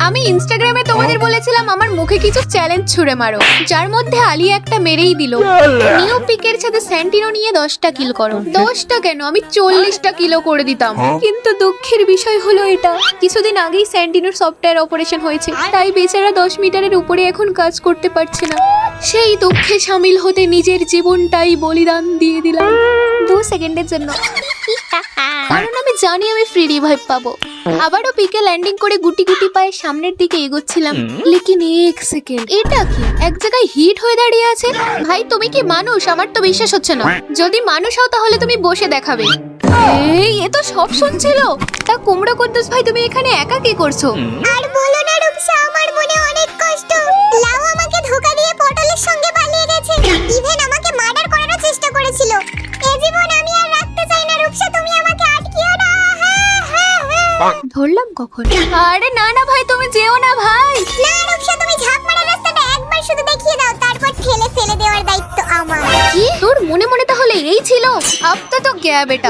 আমি ইনস্টাগ্রামে তোমাদের বলেছিলাম আমার মুখে কিছু চ্যালেঞ্জ ছুড়ে মারো। যার মধ্যে আলী একটা মেরেই দিল। নিউ পিকের সাথে স্যান্টিনো নিয়ে দশটা কিল করো। দশটা কেন? আমি চল্লিশটা কিলো করে দিতাম। কিন্তু দুঃখের বিষয় হলো এটা। কিছুদিন আগেই স্যান্টিনোর সফটওয়্যার অপারেশন হয়েছে। তাই বেচারা দশ মিটারের উপরে এখন কাজ করতে পারছে না। সেই দুঃখে সামিল হতে নিজের জীবনটাই বলিদান দিয়ে দিলাম। দু সেকেন্ডের জন্য। কারণ আমি জানি আমি ফ্রি রিভাইভ পাবো। আবারও পিকে ল্যান্ডিং করে গুটি গুটি পায়ে সামনের দিকে এগোচ্ছিলাম। লেকিন এক সেকেন্ড। এটা কি? এক জায়গায় হিট হয়ে দাঁড়িয়ে আছে? ভাই তুমি কি মানুষ? আমার তো বিশ্বাস হচ্ছে না। যদি মানুষ হও তাহলে তুমি বসে দেখাবে। এই এ তো সব শুনছিল। তা কুমড়ো কুদ্দুস ভাই তুমি এখানে একা কি করছ? আর বলো ধরলাম কখন? আরে না না ভাই তুমি যেও না ভাই। না রূপসা তুমি ঝাঁপ মারার রাস্তাটা একবার শুধু দেখিয়ে দাও তারপর ঠেলে ফেলে দেওয়ার দায়িত্ব আমার। কি? তোর মনে মনে তাহলে এই ছিল আপ তো তো গ্যা বেটা